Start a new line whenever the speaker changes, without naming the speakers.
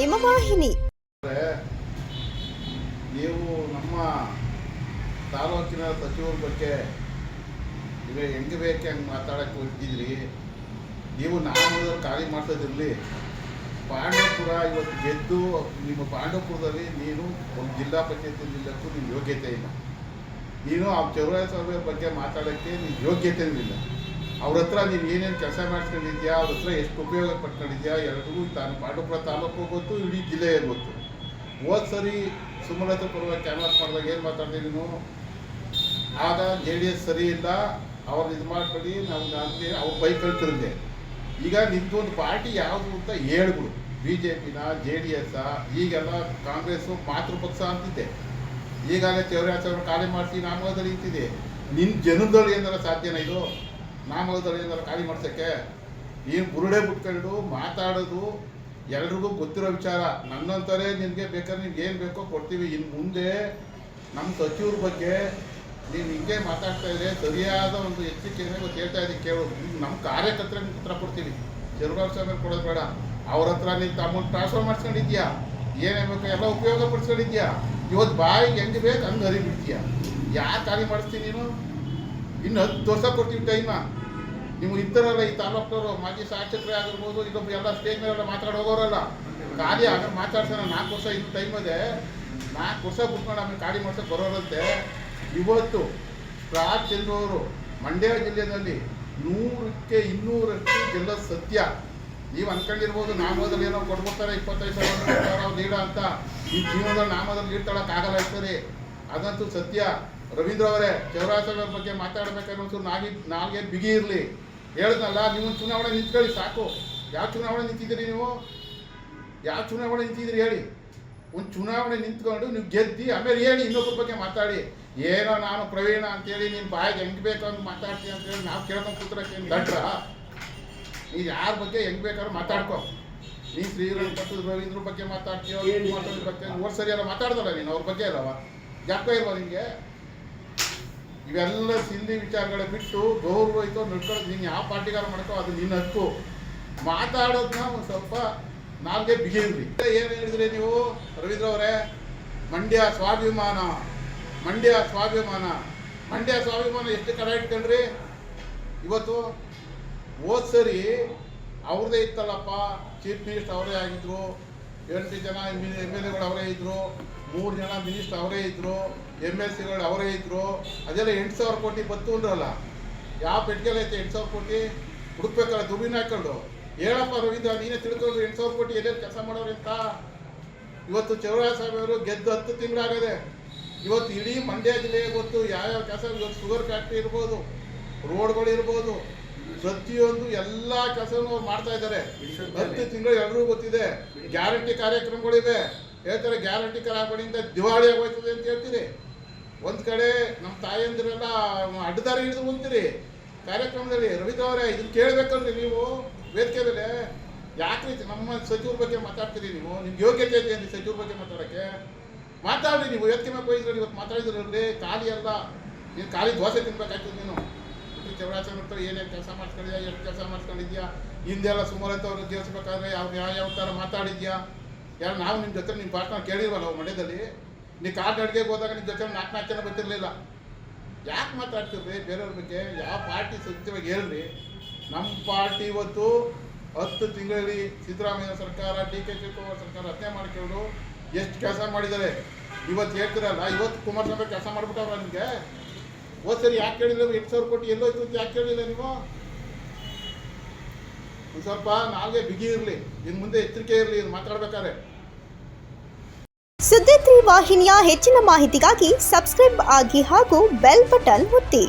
ನಿಮ್ಮ ವಾಹಿನಿ.
ನೀವು ನಮ್ಮ ತಾಲೂಕಿನ ಸಚಿವರ ಬಗ್ಗೆ ಈಗ ಹೆಂಗೆ ಬೇಕು ಹಂಗೆ ಮಾತಾಡಕ್ಕೆ ಹೊರಟಿದ್ರಿ ನೀವು ನಾನು ಖಾಲಿ ಮಾಡ್ತದಿರಲಿ ಪಾಂಡವಪುರ ಇವತ್ತು ಗೆದ್ದು ನಿಮ್ಮ ಪಾಂಡವಪುರದಲ್ಲಿ ನೀನು ಒಂದು ಜಿಲ್ಲಾ ಪಂಚಾಯತ್ ನಿಲ್ಲಕ್ಕೂ ನಿನ್ನ ಯೋಗ್ಯತೆ ಇಲ್ಲ. ನೀನು ಆ ಚೌರಾಸ್ವಾಮಿ ಬಗ್ಗೆ ಮಾತಾಡೋಕ್ಕೆ ನಿನ್ನ ಯೋಗ್ಯತೆ ಇಲ್ಲ. ಅವ್ರ ಹತ್ರ ನೀನು ಏನೇನು ಕೆಲಸ ಮಾಡ್ಕೊಂಡಿದ್ಯಾ ಅವ್ರ ಹತ್ರ ಎಷ್ಟು ಉಪಯೋಗ ಪಡ್ಕೊಂಡಿದ್ಯಾ ಎಲ್ರಿಗೂ ತಾನು ಪಾಂಡವಪುರ ತಾಲೂಕು ಗೊತ್ತು, ಇಡೀ ಜಿಲ್ಲೆಯೇ ಗೊತ್ತು. ಹೋದ ಸರಿ ಸುಮಲತಾ ಪರವಾಗಿ ಕ್ಯಾನ್ವಾಸ್ ಮಾಡಿದಾಗ ಏನು ಮಾತಾಡ್ದೆ ನೀನು? ಆಗ ಜೆ ಡಿ ಎಸ್ ಸರಿ ಇಲ್ಲ ಅವ್ರು ಇದು ಮಾಡ್ಬೇಡಿ, ನಾವು ನನಗೆ ಅವ್ರ ಬೈಕಲ್ಲಿ ತಿರುಗಿದೆ ಈಗ ನಿಮ್ದು ಒಂದು ಪಾರ್ಟಿ ಯಾವುದು ಅಂತ ಹೇಳ್ಬಿಡು. ಬಿ ಜೆ ಪಿನ, ಜೆ ಡಿ ಎಸ್ ಈಗೆಲ್ಲ ಕಾಂಗ್ರೆಸ್ಸು ಮಾತೃಪಕ್ಷ ಅಂತಿದ್ದೆ. ಈಗಾಗಲೇ ಚೌರಾಚಾರ ಖಾಲಿ ಮಾಡಿಸಿ ನಾಮದಲ್ಲಿ ನಿಂತಿದೆ ನಿನ್ನ ಜನದಲ್ಲಿ ಏನಾರ ಸಾಧ್ಯನ ಇದು? ಏನಾದ್ರು ಖಾಲಿ ಮಾಡ್ಸೋಕ್ಕೆ? ನೀನು ಬುರುಡೆ ಬಿಟ್ಕೊಂಡು ಮಾತಾಡೋದು, ಎಲ್ರಿಗೂ ಗೊತ್ತಿರೋ ವಿಚಾರ. ನನ್ನಂತಾರೆ ನಿನಗೆ ಬೇಕಾದ್ರೆ ನಿಮ್ಗೆ ಏನು ಬೇಕೋ ಕೊಡ್ತೀವಿ. ಇನ್ನು ಮುಂದೆ ನಮ್ಮ ಸಚಿವ್ರ ಬಗ್ಗೆ ನೀನು ಹಿಂಗೆ ಮಾತಾಡ್ತಾ ಇದ್ರೆ ಸರಿಯಾದ ಒಂದು ಎಚ್ಚರಿಕೆಯನ್ನು ಇವತ್ತು ಹೇಳ್ತಾ ಇದ್ದೀನಿ, ಕೇಳು. ನಮ್ಮ ಕಾರ್ಯಕರ್ತರಿಗೆ ಉತ್ತರ ಕೊಡ್ತೀವಿ. ಚೆರುಗಾವ್ ಸ್ವಾಮಿ ಕೊಡೋದು ಬೇಡ. ಅವ್ರ ಹತ್ರ ನೀನು ತಮ್ಮನ್ನು ಟ್ರಾನ್ಸ್ಫರ್ ಮಾಡಿಸ್ಕೊಂಡಿದ್ಯಾ? ಏನೇ ಬೇಕು ಎಲ್ಲ ಉಪಯೋಗ ಪಡಿಸ್ಕೊಂಡಿದ್ಯಾ? ಇವತ್ತು ಬಾಯಿಗೆ ಹೆಂಗೆ ಬೇಕು ಹಂಗೆ ಹರಿಬಿಡ್ತೀಯ ಯಾಕೆ ಖಾಲಿ ಮಾಡಿಸ್ತೀನಿ ನೀನು? ಇನ್ನು ಹತ್ತು ವರ್ಷ ಕೊಡ್ತೀವಿ ಟೈಮ ನೀವು ಇದ್ದಾರಲ್ಲ ಈ ತಾಲೂಕವರು ಮಾಜಿ ಶಾಸಕರೇ ಆಗಿರ್ಬೋದು ಇನ್ನೊಬ್ಬ ಎಲ್ಲ ಸ್ಟೇಜ್ ಮೇಲೆಲ್ಲ ಮಾತಾಡಿ ಹೋಗೋರಲ್ಲ. ಖಾಲಿ ಆಗ ಮಾತಾಡ್ಸೋಣ, ನಾಲ್ಕು ವರ್ಷ ಇನ್ನು ಟೈಮ್ ಇದೆ ನಾಲ್ಕು ವರ್ಷ ಕುತ್ಕೊಂಡು ಆಮೇಲೆ ಖಾಲಿ ಮಾಡ್ಸೋಕೆ ಬರೋರಂತೆ. ಇವತ್ತು ಸ್ಟಾರ್ ಚಂದ್ರವರು ಮಂಡ್ಯ ಜಿಲ್ಲೆಯಲ್ಲಿ ನೂರಕ್ಕೆ ಇನ್ನೂರಷ್ಟು ಜನ ಸತ್ಯ. ನೀವು ಅನ್ಕೊಂಡಿರ್ಬೋದು ನಾಮದಲ್ಲಿ ಏನೋ ಕೊಡ್ಬೋತಾರೆ ಇಪ್ಪತ್ತೈದು ಸಾವಿರ ಸಾವಿರ ನೀಡ ಅಂತ. ಈ ಜೀವನದಲ್ಲಿ ನಾಮದಲ್ಲಿ ನೀಡ್ತಾಳಕ್ಕಾಗಲ್ಲ ಸರಿ. ಅದಂತೂ ಸತ್ಯ. ರವೀಂದ್ರ ಅವರೇ ಚೌರಾಸಗಳ ಬಗ್ಗೆ ಮಾತಾಡ್ಬೇಕಾದ್ರೆ ನಾಗಿ ನಾಲ್ಗೆ ಬಿಗಿ ಇರಲಿ. ಹೇಳ್ದಲ್ಲ ನೀವು ಚುನಾವಣೆ ನಿಂತ್ಕೊಳ್ಳಿ ಸಾಕು. ಯಾವ ಚುನಾವಣೆ ನಿಂತಿದ್ದೀರಿ ನೀವು? ಯಾವ ಚುನಾವಣೆ ನಿಂತಿದ್ದೀರಿ ಹೇಳಿ. ಒಂದು ಚುನಾವಣೆ ನಿಂತ್ಕೊಂಡು ನೀವು ಗೆದ್ದಿ ಆಮೇಲೆ ಹೇಳಿ ಇನ್ನೊಬ್ಬರ ಬಗ್ಗೆ ಮಾತಾಡಿ. ಏನೋ ನಾನು ಪ್ರವೀಣ ಅಂತೇಳಿ ನೀನು ಬಾಯಿಗೆ ಹೆಂಗೆ ಬೇಕು ಅಂತ ಮಾತಾಡ್ತೀನಿ ಅಂತೇಳಿ ನಾವು ಕೇಳ್ಕೊಂಡು ಕೂತ್ರಕ್ಕೆ ದಡ್ರ ನೀನು ಯಾರ ಬಗ್ಗೆ ಹೆಂಗೆ ಬೇಕಾದ್ರೂ ಮಾತಾಡ್ಕೊ. ನೀನು ಶ್ರೀರಂಗಪಟ್ಟದ ರವೀಂದ್ರ ಬಗ್ಗೆ ಮಾತಾಡ್ತೀಯೋ ಬಗ್ಗೆ? ಓಡ್ ಸರಿ ಎಲ್ಲ ಮಾತಾಡ್ದಲ್ಲ ನೀನು ಅವ್ರ ಬಗ್ಗೆ ಅಲ್ಲವ? ಯಾಕೋ ಇಲ್ವಾ ನಿನಗೆ ಇವೆಲ್ಲ ಸಿಂಧಿ ವಿಚಾರಗಳ ಬಿಟ್ಟು ಗೌರವ ನಡ್ಕೊಳ್ಳೋದು, ನೀನು ಯಾವ ಪಾರ್ಟಿಗಾರ ಮಾಡ್ಕೋ, ಅದು ನಿನ್ನ ಹಕ್ಕು. ಮಾತಾಡೋದನ್ನ ಒಂದು ಸ್ವಲ್ಪ ನಾಲ್ಗೆ ಬಿಗಿರ್ರಿ ಏನು ಹೇಳಿದ್ರಿ ನೀವು, ರವೀಂದ್ರ ಅವರೇ? ಮಂಡ್ಯ ಸ್ವಾಭಿಮಾನ ಮಂಡ್ಯ ಸ್ವಾಭಿಮಾನ. ಮಂಡ್ಯ ಸ್ವಾಭಿಮಾನ ಎಷ್ಟು ಕಡೆ ಇಟ್ಕೊಂಡ್ರಿ? ಇವತ್ತು ಹೋದ್ ಸರಿ ಅವ್ರದ್ದೇ ಇತ್ತಲ್ಲಪ್ಪ, ಚೀಫ್ ಮಿನಿಸ್ಟರ್ ಅವರೇ ಆಗಿದ್ರು. ಎಂಟು ಜನ ಎಂ ಎಲ್ ಎಗಳು ಅವರೇ ಇದ್ರು, ಮೂರು ಜನ ಮಿನಿಸ್ಟರ್ ಅವರೇ ಇದ್ರು ಎಂ ಎಲ್ ಸಿಗಳು ಅವರೇ ಇದ್ರು, ಅದೆಲ್ಲ ಎಂಟು ಸಾವಿರ ಕೋಟಿ ಬತ್ತು ಅಂದ್ರಲ್ಲ ಯಾವ ಪೆಟ್ಟಿಗೆಲ್ಲ ಐತೆ ಎಂಟು ಸಾವಿರ ಕೋಟಿ? ಹುಡುಕ್ಬೇಕಲ್ಲ ದುಡ್ಡಿನ ಹಾಕೊಂಡು ಹೇಳಪ್ಪ ರವೀಂದ್ರ, ನೀನೇ ತಿಳ್ಕೊಂಡು ಎಂಟು ಸಾವಿರ ಕೋಟಿ ಎಲ್ಲೆಲ್ಲಿ ಕೆಲಸ ಮಾಡೋರು ಅಂತ. ಇವತ್ತು ಚೌರಾಸ್ವಾಮಿ ಅವರು ಗೆದ್ದು ಹತ್ತು ತಿಂಗಳಾಗದೆ. ಇವತ್ತು ಇಡೀ ಮಂಡ್ಯ ಜಿಲ್ಲೆಗೆ ಗೊತ್ತು, ಯಾವ್ಯಾವ ಕೆಲಸ, ಇವತ್ತು ಶುಗರ್ ಫ್ಯಾಕ್ಟ್ರಿ ಇರ್ಬೋದು, ರೋಡ್ಗಳು ಇರ್ಬೋದು ಪ್ರತಿಯೊಂದು ಎಲ್ಲ ಕೆಲಸವನ್ನು ಅವ್ರು ಮಾಡ್ತಾ ಇದ್ದಾರೆ. ಹತ್ತು ತಿಂಗಳು ಎಲ್ರಿಗೂ ಗೊತ್ತಿದೆ ಗ್ಯಾರಂಟಿ ಕಾರ್ಯಕ್ರಮಗಳಿವೆ. ಹೇಳ್ತಾರೆ ಗ್ಯಾರಂಟಿ ಕಾರ್ಯಕ್ರಮಗಳಿಂದ ದಿವಾಳಿ ಆಗೋಯ್ತದೆ ಅಂತ ಹೇಳ್ತೀರಿ. ಒಂದು ಕಡೆ ನಮ್ಮ ತಾಯಂದಿರೆಲ್ಲ ಅಡ್ಡದಾರಿ ಹಿಡಿದು ಹೋಗ್ತೀರಿ ಕಾರ್ಯಕ್ರಮದಲ್ಲಿ ರವಿತಾ ಅವರೇ ಇದನ್ನು ಕೇಳಬೇಕಲ್ರಿ ನೀವು ವೇದಿಕೆ ಮೇಲೆ. ಯಾಕ್ರಿ ನಮ್ಮ ಸಚಿವರ ಬಗ್ಗೆ ಮಾತಾಡ್ತೀರಿ ನೀವು? ನಿಮ್ಗೆ ಯೋಗ್ಯತೆ ಇದೆ ಅಂತ ಸಚಿವರ ಬಗ್ಗೆ ಮಾತಾಡೋಕ್ಕೆ. ಮಾತಾಡಿ ನೀವು ವೇದಿಕೆ ಮೇಲೆ ಹೋಗಿದ್ರಲ್ಲಿ ಇವತ್ತು ಮಾತಾಡಿದ್ರಲ್ಲಿ ಖಾಲಿ ಅಲ್ಲ. ನೀನು ಖಾಲಿ ದೋಸೆ ತಿನ್ಬೇಕಾಯ್ತದೆ ನೀನು. ಚೌರಾಚರಣ ಹತ್ರ ಏನೇನು ಕೆಲಸ ಮಾಡ್ಕೊಂಡಿದ್ಯಾ ಎಷ್ಟು ಕೆಲಸ ಮಾಡ್ಕೊಂಡಿದ್ಯಾ ಹಿಂದೆಲ್ಲ ಸುಮಾರು ಅವರು ಜೀವಿಸ್ಬೇಕಾದ್ರೆ ಯಾವ ಯಾವ ಯಾವ ಥರ ಮಾತಾಡಿದ್ಯಾ? ಯಾರು ನಾವು ನಿಮ್ಮ ಜೊತೆ ನಿಮ್ಮ ಪಾರ್ಟ್ನರ್ ಕೇಳಿರಲ್ಲ ನಾವು ಮಂಡ್ಯದಲ್ಲಿ ನೀವು ಕಾರ್ಡ್ ಅಡುಗೆಗೆ ಹೋದಾಗ ನಿಮ್ಮ ಜೊತೆ ನಾಲ್ಕು ನಾಲ್ಕು ಜನ ಬರ್ತಿರಲಿಲ್ಲ. ಯಾಕೆ ಮಾತಾಡ್ತಿರ್ರಿ ಬೇರೆಯವ್ರ ಬಗ್ಗೆ? ಯಾವ ಪಾರ್ಟಿ ಸತ್ಯವಾಗಿ ಹೇಳ್ರಿ. ನಮ್ಮ ಪಾರ್ಟಿ ಇವತ್ತು ಹತ್ತು ತಿಂಗಳಲ್ಲಿ ಸಿದ್ದರಾಮಯ್ಯ ಸರ್ಕಾರ, ಡಿ ಕೆ ಶಿವಕುಮಾರ್ ಸರ್ಕಾರ ಹತ್ಯೆ ಮಾಡ್ಕೊಂಡು ಎಷ್ಟು ಕೆಲಸ ಮಾಡಿದ್ದಾರೆ. ಇವತ್ತು ಹೇಳ್ತಿರಲ್ಲ, ಇವತ್ತು ಕುಮಾರಸ್ವಾಮಿ ಕೆಲಸ ಮಾಡ್ಬಿಟ್ಟವ್ರ ನಿಮಗೆ? ಹೋದ್ ಸರಿ ಯಾಕೆ ಕೇಳಿಲ್ಲ ಎಂಟು ಸಾವಿರ ಕೋಟಿ ಎಲ್ಲೋಯ್ತು ಅಂತ ಯಾಕೆ ಕೇಳಿಲ್ಲ ನೀವು? ಒಂದು ಸ್ವಲ್ಪ ನಾಲ್ಗೆ ಬಿಗಿ ಇರಲಿ ಇನ್ನು ಮುಂದೆ ಎಚ್ಚರಿಕೆ ಇರಲಿ ಇದು ಮಾತಾಡ್ಬೇಕಾದ್ರೆ.
ಸುದ್ದಿ ವಾಹಿನಿಯ ಹೆಚ್ಚಿನ ಮಾಹಿತಿಗಾಗಿ ಸಬ್ಸ್ಕ್ರೈಬ್ ಆಗಿ ಹಾಗೂ ಬೆಲ್ ಬಟನ್ ಒತ್ತಿ.